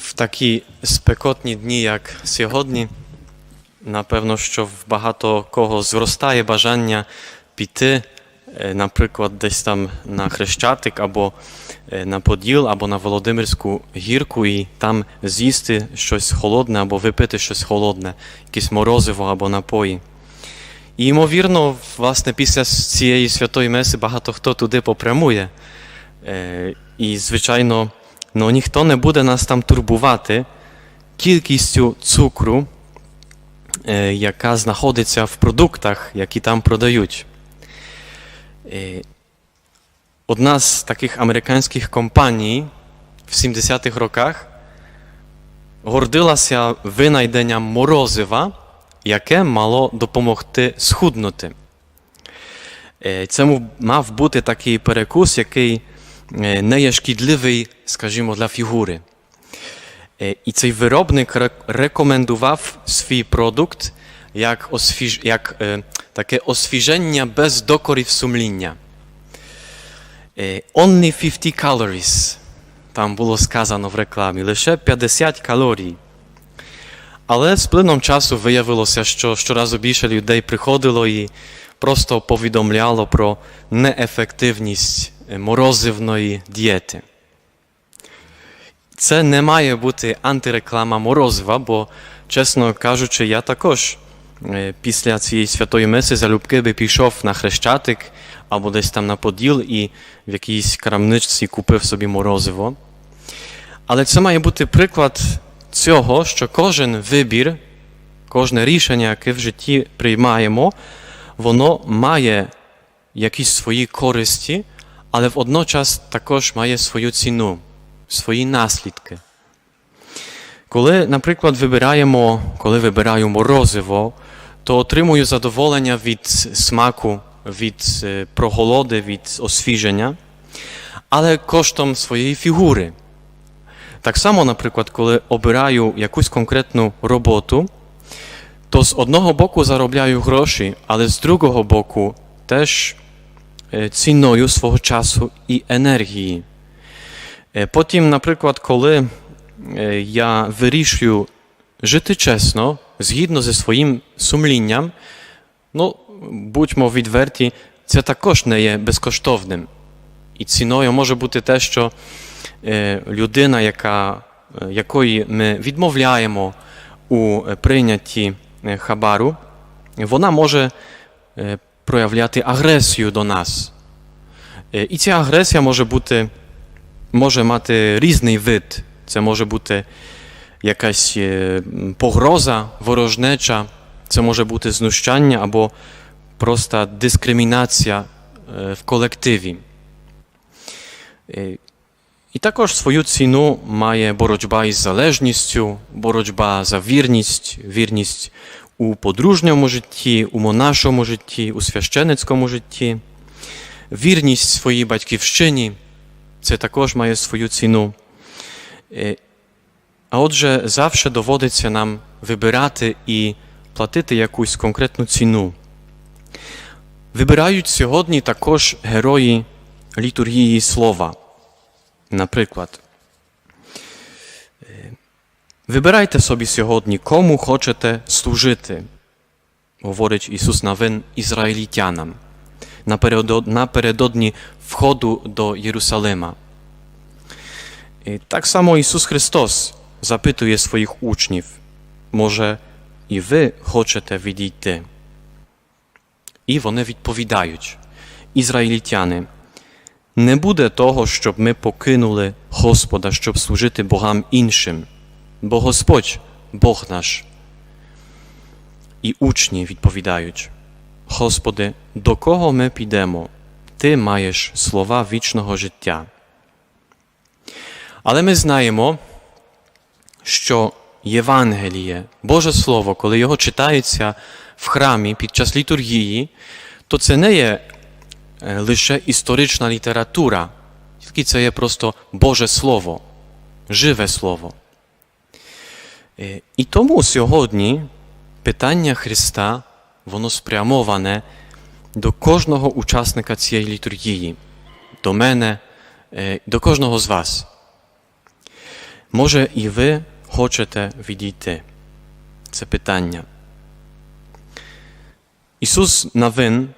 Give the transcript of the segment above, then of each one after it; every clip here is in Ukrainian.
В такі спекотні дні, як сьогодні, напевно, що в багато кого зростає бажання піти, е, наприклад, десь там на Хрещатик або е, на Поділ, або на Володимирську гірку, і там з'їсти щось холодне або випити щось холодне, якесь морозиво або напої. І, ймовірно, власне, після цієї святої меси багато хто туди попрямує. Е, І, звичайно, ну, ніхто не буде нас там турбувати кількістю цукру, яка знаходиться в продуктах, які там продають. Одна з таких американських компаній в 70-х роках гордилася винайденням морозива, яке мало допомогти схуднути. Мав- мав бути такий перекус, який е, не є шкідливий, скажімо, для фігури. І цей виробник рекомендував свій продукт як, освіж... як таке освіження без докорів сумління. Only 50 calories. Там було сказано в рекламі, лише 50 калорій. Але з плином часу виявилося, що щоразу більше людей приходило і просто повідомляло про неефективність морозивної дієти. Це не має бути антиреклама морозива, бо, чесно кажучи, я також е, після цієї святої меси залюбки би пішов на хрещатик або десь там на поділ і в якійсь крамничці купив собі морозиво. Але це має бути приклад цього, що кожен вибір, кожне рішення, яке в житті приймаємо, воно має якісь свої користі, але водночас також має свою ціну, свої наслідки. Коли, наприклад, вибираємо, коли вибираю морозиво, то отримую задоволення від смаку, від е, проголоди, від освіження, але коштом своєї фігури. Так само, наприклад, коли обираю якусь конкретну роботу, то з одного боку заробляю гроші, але з другого боку теж ціною свого часу і енергії. Е, Потім, наприклад, коли е, я вирішую жити чесно, згідно зі своїм сумлінням, ну, будьмо відверті, це також не є безкоштовним. І ціною може бути те, що е, людина, яка, е, якої ми відмовляємо у е, прийнятті е, хабару, вона може е, проявляти агресію до нас. Е, І ця агресія може бути, може мати різний вид. Це може бути якась е, погроза, ворожнеча, це може бути знущання або просто дискримінація е, в колективі. І також свою ціну має боротьба із залежністю, боротьба за вірність, вірність у подружньому житті, у монашому житті, у священицькому житті, вірність своїй батьківщині це також має свою ціну. Е, А отже, завжди доводиться нам вибирати і платити якусь конкретну ціну. Вибирають сьогодні також герої літургії слова. Наприклад, вибирайте собі сьогодні, кому хочете служити, говорить Ісус Навин ізраїлітянам напередодні входу до Єрусалима. І так само Ісус Христос запитує своїх учнів, може, і ви хочете відійти? І вони відповідають, ізраїлітяни, не буде того, щоб ми покинули Господа, щоб служити богам іншим, бо Господь Бог наш. І учні відповідають, Господи, до кого ми підемо? Ти маєш слова вічного життя. Але ми знаємо, що Євангеліє, Боже Слово, коли його читається в храмі під час літургії, то це не є е, лише історична література, тільки це є просто Боже Слово, живе Слово. Е, І тому сьогодні питання Христа, воно спрямоване до кожного учасника цієї літургії, до мене, е, до кожного з вас. Може, і ви хочете відійти? Це питання. Ісус Навин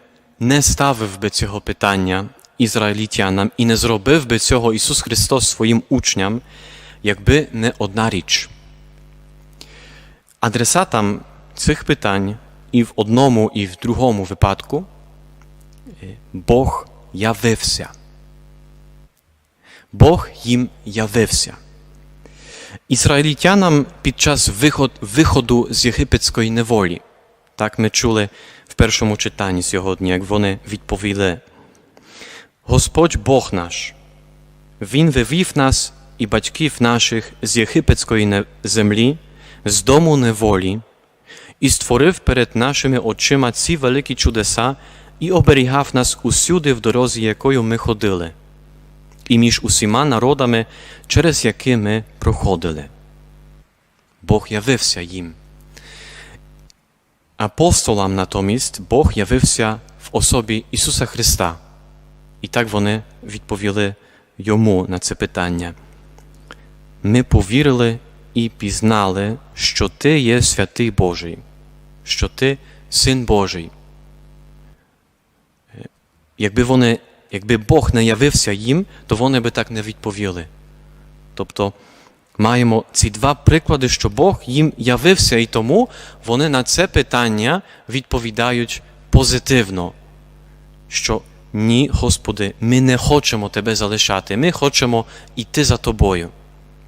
не ставив би цього питання ізраїльтянам і не зробив би цього Ісус Христос своїм учням, якби не одна річ. Адресатам цих питань і в одному, і в другому випадку е, Бог явився. Бог їм явився. Ізраїльтянам під час виход, виходу з єгипетської неволі. Так ми чули в першому читанні сьогодні, як вони відповіли. Господь Бог наш, Він вивів нас і батьків наших з єгипетської землі, з дому неволі, і створив перед нашими очима ці великі чудеса і оберігав нас усюди в дорозі, якою ми ходили, і між усіма народами, через які ми проходили. Бог явився їм. Апостолам натомість Бог явився в особі Ісуса Христа. І так вони відповіли йому на це питання. Ми повірили і пізнали, що Ти є святий Божий, що Ти Син Божий. Е, Якби, вони, якби Бог не явився їм, то вони би так не відповіли. Тобто маємо ці два приклади, що Бог їм явився, і тому вони на це питання відповідають позитивно, що ні, Господи, ми не хочемо Тебе залишати, ми хочемо йти за Тобою,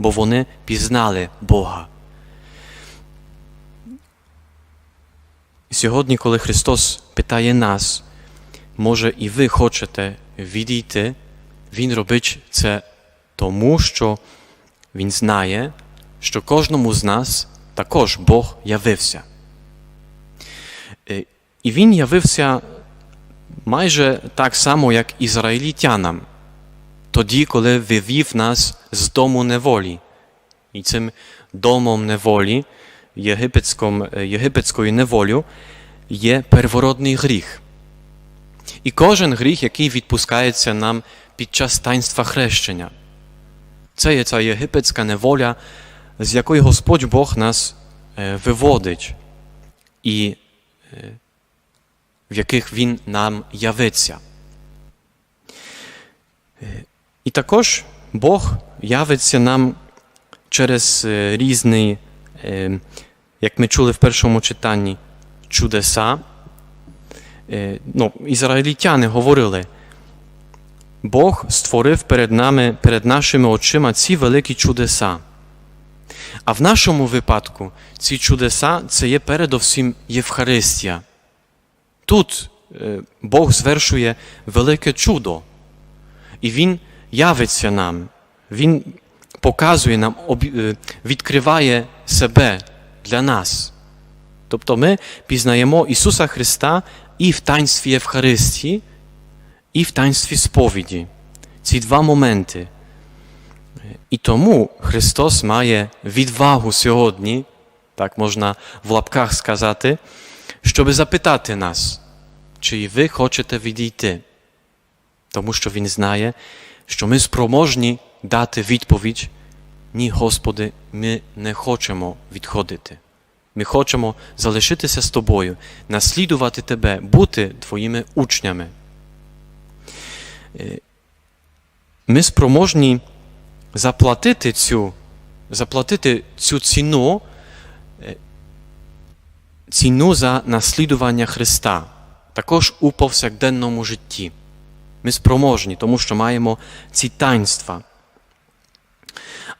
бо вони пізнали Бога. І Сьогодні, коли Христос питає нас, може і ви хочете відійти, Він робить це тому, що Він знає, що кожному з нас також Бог явився. Е, І Він явився майже так само, як ізраїльтянам, тоді, коли вивів нас з дому неволі. І цим домом неволі, е, єгипетською неволю, є первородний гріх. І кожен гріх, який відпускається нам під час таїнства хрещення. Це є ця єгипетська неволя, з якої Господь Бог нас е, виводить, і е, в яких Він нам явиться. І також Бог явиться нам через е, різні, е, як ми чули в першому читанні, чудеса. Е, Ну, ізраїльтяни говорили, Бог створив перед нами, перед нашими очима ці великі чудеса. А в нашому випадку ці чудеса це є передовсім Євхаристія. Тут Бог звершує велике чудо, і Він явиться нам, Він показує нам, е, відкриває себе для нас. Тобто ми пізнаємо Ісуса Христа і в таїнстві Євхаристії, і в таїнстві сповіді. Ці два моменти. І тому Христос має відвагу сьогодні, так можна в лапках сказати, щоб запитати нас, чи ви хочете відійти. Тому що Він знає, що ми спроможні дати відповідь, ні, Господи, ми не хочемо відходити. Ми хочемо залишитися з тобою, наслідувати Тебе, бути Твоїми учнями. Е, Ми спроможні заплатити цю, заплатити цю ціну, е, ціну за наслідування Христа, також у повсякденному житті. Ми спроможні, тому що маємо ці таїнства.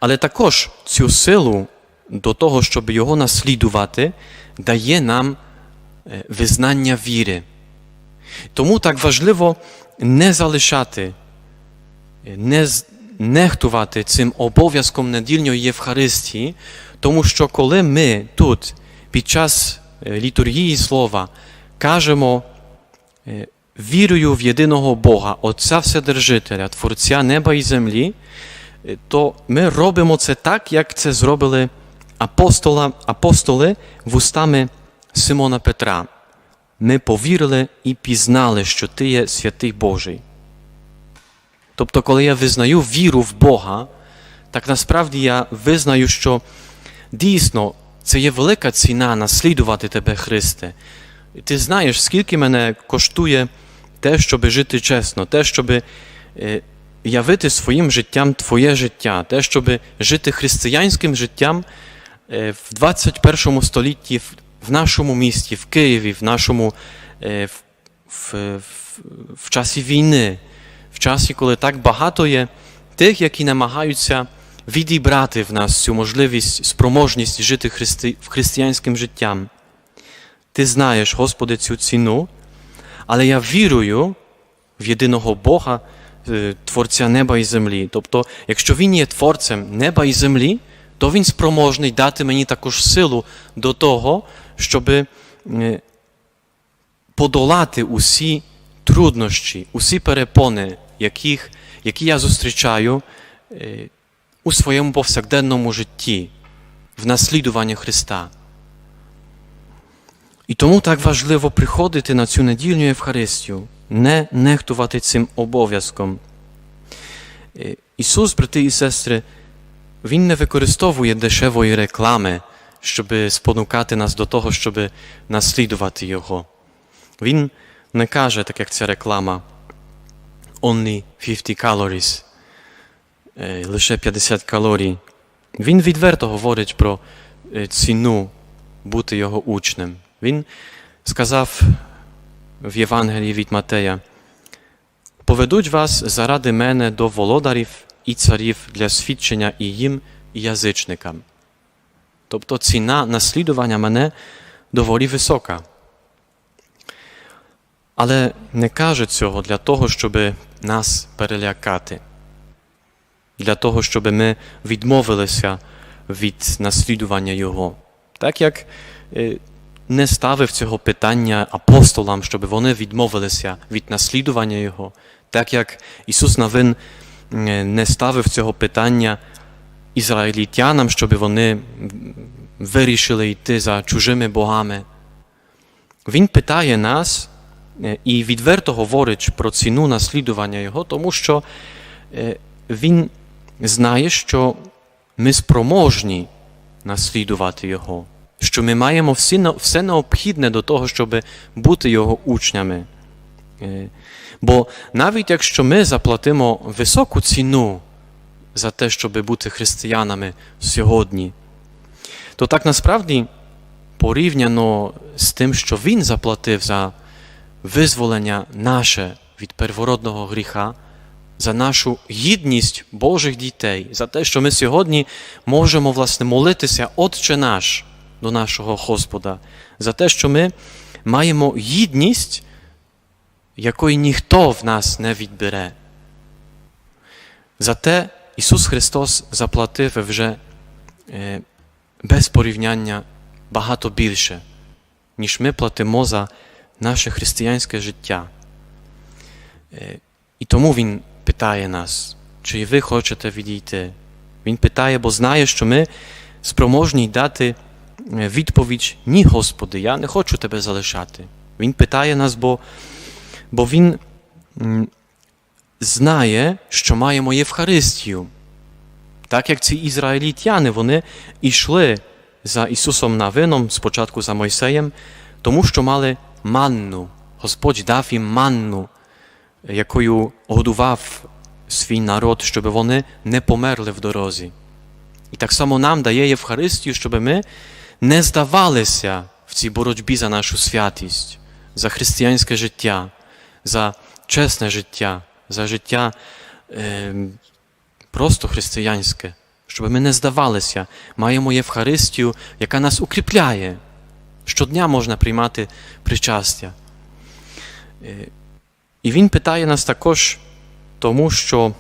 Але також цю силу до того, щоб його наслідувати, дає нам е, визнання віри. Тому так важливо не залишати, е, не нехтувати цим обов'язком недільної Євхаристії, тому що коли ми тут під час е, літургії слова кажемо вірую в єдиного Бога, Отця Вседержителя, Творця неба і землі, е, то ми робимо це так, як це зробили апостола, апостоли вустами Симона Петра. Ми повірили і пізнали, що Ти є святий Божий. Тобто, коли я визнаю віру в Бога, так насправді я визнаю, що дійсно це є велика ціна наслідувати тебе, Христе. Ти знаєш, скільки мене коштує те, щоб жити чесно, те, щоб е, явити своїм життям Твоє життя, те, щоб жити християнським життям е, в 21 столітті, в- нашому місті, в Києві, в нашому е, в, в, в, в часі війни, в часі, коли так багато є тих, які намагаються відібрати в нас цю можливість, спроможність жити христи, християнським життям. Ти знаєш, Господи, цю ціну, але я вірую в єдиного Бога, е, Творця неба і землі. Тобто, якщо Він є творцем неба і землі, то Він спроможний дати мені також силу до того, щоб е, подолати усі труднощі, усі перепони, яких, які я зустрічаю е, у своєму повсякденному житті, в наслідуванні Христа. І тому так важливо приходити на цю недільну Євхаристію, не нехтувати цим обов'язком. Е, Ісус, брати і сестри, Він не використовує дешевої реклами, щоб спонукати нас до того, щоб наслідувати Його. Він не каже, так як ця реклама, only 50 calories, е, лише 50 калорій. Він відверто говорить про е, ціну бути його учнем. Він сказав в Євангелії від Матея: поведуть вас заради мене до володарів і царів для свідчення і їм, і язичникам. Тобто ціна наслідування мене доволі висока. Але не каже цього для того, щоб нас перелякати, для того, щоб ми відмовилися від наслідування Його. Так як е, не ставив цього питання апостолам, щоб вони відмовилися від наслідування Його, так як Ісус Навин е, не ставив цього питання ізраїлітянам, щоб вони вирішили йти за чужими богами. Він питає нас е, і відверто говорить про ціну наслідування Його, тому що е, Він знає, що ми спроможні наслідувати Його, що ми маємо всі, все необхідне до того, щоб бути Його учнями. Е, Бо навіть якщо ми заплатимо високу ціну за те, щоб бути християнами сьогодні, то так насправді порівняно з тим, що Він заплатив за визволення наше від первородного гріха, за нашу гідність Божих дітей, за те, що ми сьогодні можемо власне молитися Отче наш до нашого Господа, за те, що ми маємо гідність, якої ніхто в нас не відбере. За те Ісус Христос заплатив вже е, без порівняння багато більше, ніж ми платимо за наше християнське життя. Е, І тому Він питає нас, чи ви хочете відійти. Він питає, бо знає, що ми спроможні дати відповідь Ні, Господи, я не хочу тебе залишати. Він питає нас, бо, бо Він знає, що маємо Євхаристію. Так як ці ізраїлітяни, вони йшли за Ісусом Навином, спочатку за Мойсеєм, тому що мали манну. Господь дав їм манну, якою годував свій народ, щоб вони не померли в дорозі. І так само нам дає Євхаристію, щоб ми не здавалися в цій боротьбі за нашу святість, за християнське життя, за чесне життя, за життя е, просто християнське, щоб ми не здавалися, маємо Євхаристію, яка нас укріпляє. Щодня можна приймати причастя. Е, І він питає нас також, тому що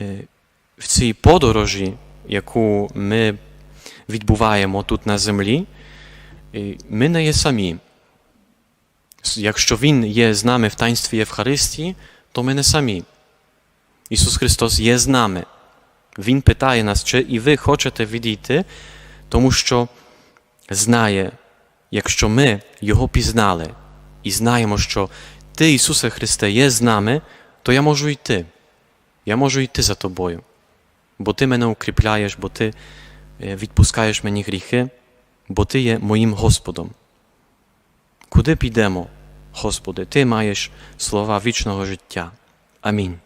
е, в цій подорожі, яку ми відбуваємо тут на землі, ми не є самі. Якщо Він є з нами в таїнстві Євхаристії, то ми не самі. Ісус Христос є з нами. Він питає нас, чи і ви хочете відійти, тому що знає, якщо ми Його пізнали і знаємо, що Ти, Ісусе Христе, є з нами, то я можу йти. Я можу йти за тобою. бо Ти мене укріпляєш, бо Ти відпускаєш мені гріхи, бо Ти є моїм Господом. Куди підемо, Господи, Ти маєш слова вічного життя. Амінь.